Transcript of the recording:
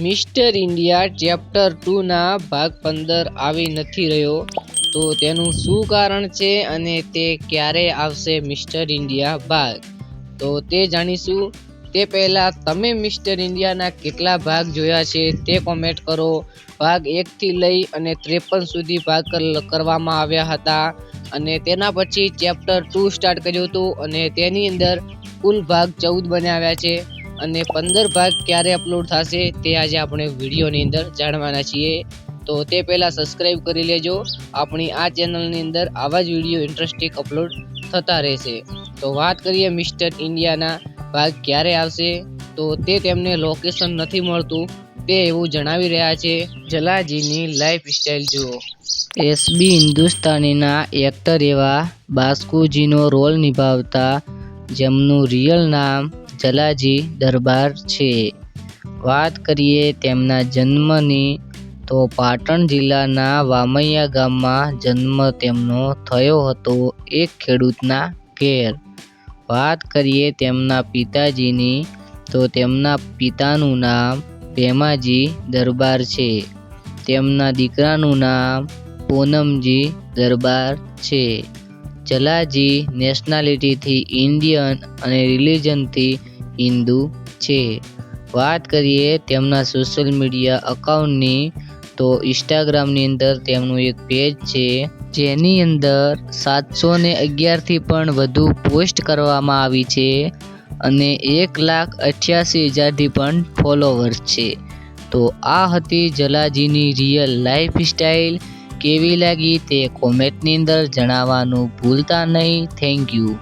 Mister India chapter ટુના ભાગ પંદર આવી નથી રહ્યો. તો તેનું શું કારણ છે અને તે ક્યારે આવશે મિસ્ટર ઇન્ડિયા ભાગ? તો તે જાણીશું. તે પહેલાં તમે મિસ્ટર ઇન્ડિયાના કેટલા ભાગ જોયા છે તે કોમેન્ટ કરો. ભાગ એકથી લઈ અને ત્રેપન સુધી ભાગ કરવામાં આવ્યા હતા. અને તેના પછી ચેપ્ટર ટુ સ્ટાર્ટ કર્યું હતું અને તેની અંદર કુલ ભાગ ચૌદ બનાવ્યા છે. અને પંદર ભાગ ક્યારે અપલોડ થશે તે આજે આપણે વિડીયોની અંદર જાણવાના છીએ. તો તે પહેલાં સબસ્ક્રાઈબ કરી લેજો. આપણી આ ચેનલની અંદર આવા જ વીડિયો ઇન્ટરેસ્ટિંગ અપલોડ થતા રહેશે. તો વાત કરીએ મિસ્ટર ઇન્ડિયાના ભાગ ક્યારે આવશે? તો તે તેમને લોકેશન નથી મળતું. તે એવું જણાવી રહ્યા છે. જલાજીની લાઈફ સ્ટાઈલ જુઓ. એસબી હિન્દુસ્તાનીના એક્ટર એવા બાસ્કુજીનો રોલ નિભાવતા જેમનું રિયલ નામ જલાજી દરબાર છે. વાત કરીએ તેમના જન્મની, તો પાટણ જિલ્લાના વામૈયા ગામમાં જન્મ તેમનો થયો હતો એક ખેડૂતના ઘેર. વાત કરીએ તેમના પિતાજીની, તો તેમના પિતાનું નામ ભેમાજી દરબાર છે. તેમના દીકરાનું નામ પૂનમજી દરબાર છે. જલાજી નેશનાલિટીથી ઇન્ડિયન અને રિલિજનથી હિન્દુ છે. વાત કરીએ તેમના સોશિયલ મીડિયા અકાઉન્ટની તો ઇન્સ્ટાગ્રામની અંદર તેમનું એક પેજ છે, જેની અંદર સાતસો ને અગિયારથી પણ વધુ પોસ્ટ કરવામાં આવી છે અને એક લાખ અઠ્યાસી હજારથી પણ ફોલોવર્સ છે. તો આ હતી જલાજીની રિયલ લાઈફ સ્ટાઈલ કેવી લાગી તે કોમેન્ટની અંદર જણાવવાનું ભૂલતા નહીં. Thank you